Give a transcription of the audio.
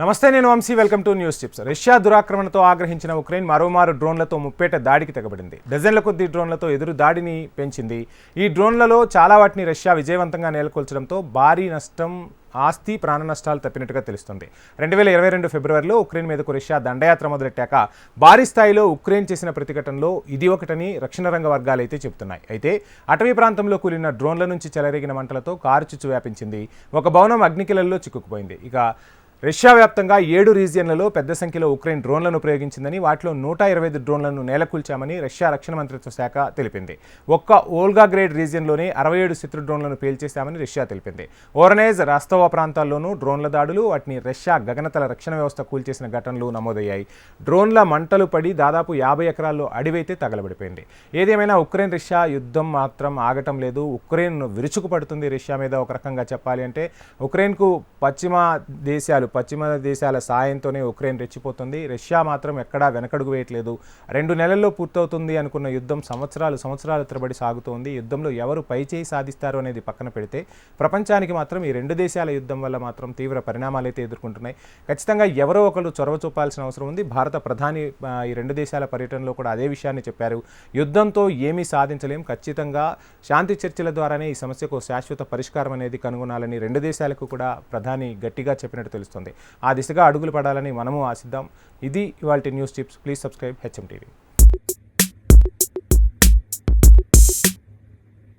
నమస్తే నేను Vamsi. Welcome to news chips. Russia దురాక్రమణతో ఆగ్రహించిన ఉక్రెయిన్ మరోమారు డ్రోన్లతో ముప్పేట దాడికి తెగబడింది. డజన్ల కొద్ది డ్రోన్లతో ఎదురు దాడిని పెంచింది. ఈ డ్రోన్లలో చాలా వాటిని రష్యా విజయవంతంగా నెలకొల్చడంతో భారీ నష్టం ఆస్తి ప్రాణ నష్టాలు తప్పినట్టుగా తెలుస్తుంది. రెండు వేల ఇరవై రెండు ఫిబ్రవరిలో ఉక్రెయిన్ మీదకు రష్యా దండయాత్ర మొదలెట్టాక భారీ స్థాయిలో ఉక్రెయిన్ చేసిన ప్రతిఘటనలో ఇది ఒకటని రక్షణ రంగ వర్గాలు అయితే చెబుతున్నాయి. అయితే అటవీ ప్రాంతంలో కూలిన డ్రోన్ల నుంచి చెలరేగిన మంటలతో కారు చుచ్చు వ్యాపించింది. ఒక భవనం అగ్నికిలల్లో చిక్కుకుపోయింది. ఇక రష్యా వ్యాప్తంగా ఏడు రీజియన్లలో పెద్ద సంఖ్యలో ఉక్రెయిన్ డ్రోన్లను ప్రయోగించిందని వాటిలో నూట ఇరవై ఐదు డ్రోన్లను నేలకూల్చామని రష్యా రక్షణ మంత్రిత్వ శాఖ తెలిపింది. ఒక్క ఓల్గా గ్రేడ్ రీజియన్లోనే అరవై ఏడు శత్రు డ్రోన్లను పేల్చేశామని రష్యా తెలిపింది. ఓరనేజ్ రాస్తవ ప్రాంతాల్లోనూ డ్రోన్ల దాడులు వాటిని రష్యా గగనతల రక్షణ వ్యవస్థ కూల్చేసిన ఘటనలు నమోదయ్యాయి. డ్రోన్ల మంటలు పడి దాదాపు యాభై ఎకరాల్లో అడివైతే తగలబడిపోయింది. ఏదేమైనా ఉక్రెయిన్ రష్యా యుద్ధం మాత్రం ఆగటం లేదు. ఉక్రెయిన్ విరుచుకుపడుతుంది రష్యా మీద ఒక రకంగా చెప్పాలి అంటే ఉక్రెయిన్కు పశ్చిమ దేశాలు పశ్చిమ దేశాల సాయంతోనే ఉక్రెయిన్ రెచ్చిపోతుంది. రష్యా మాత్రం ఎక్కడా వెనకడుగు వేయట్లేదు. రెండు నెలల్లో పూర్తవుతుంది అనుకున్న యుద్ధం సంవత్సరాలు సంవత్సరాల తరబడి సాగుతోంది. యుద్ధంలో ఎవరు పైచేయి సాధిస్తారు అనేది పక్కన పెడితే ప్రపంచానికి మాత్రం ఈ రెండు దేశాల యుద్ధం వల్ల మాత్రం తీవ్ర పరిణామాలు అయితే ఎదుర్కొంటున్నాయి. ఖచ్చితంగా ఎవరో ఒకరు చొరవ చూపాల్సిన అవసరం ఉంది. భారత ప్రధాని ఈ రెండు దేశాల పర్యటనలో కూడా అదే విషయాన్ని చెప్పారు. యుద్ధంతో ఏమీ సాధించలేం. ఖచ్చితంగా శాంతి చర్చల ద్వారానే ఈ సమస్యకు శాశ్వత పరిష్కారం అనేది కనుగొనాలని రెండు దేశాలకు కూడా ప్రధాని గట్టిగా చెప్పినట్టు తెలుస్తుంది. ఆ దిశగా అడుగులు పడాలని మనము ఆశిద్దాం. ఇది ఇవాళ news tips. Please subscribe HM TV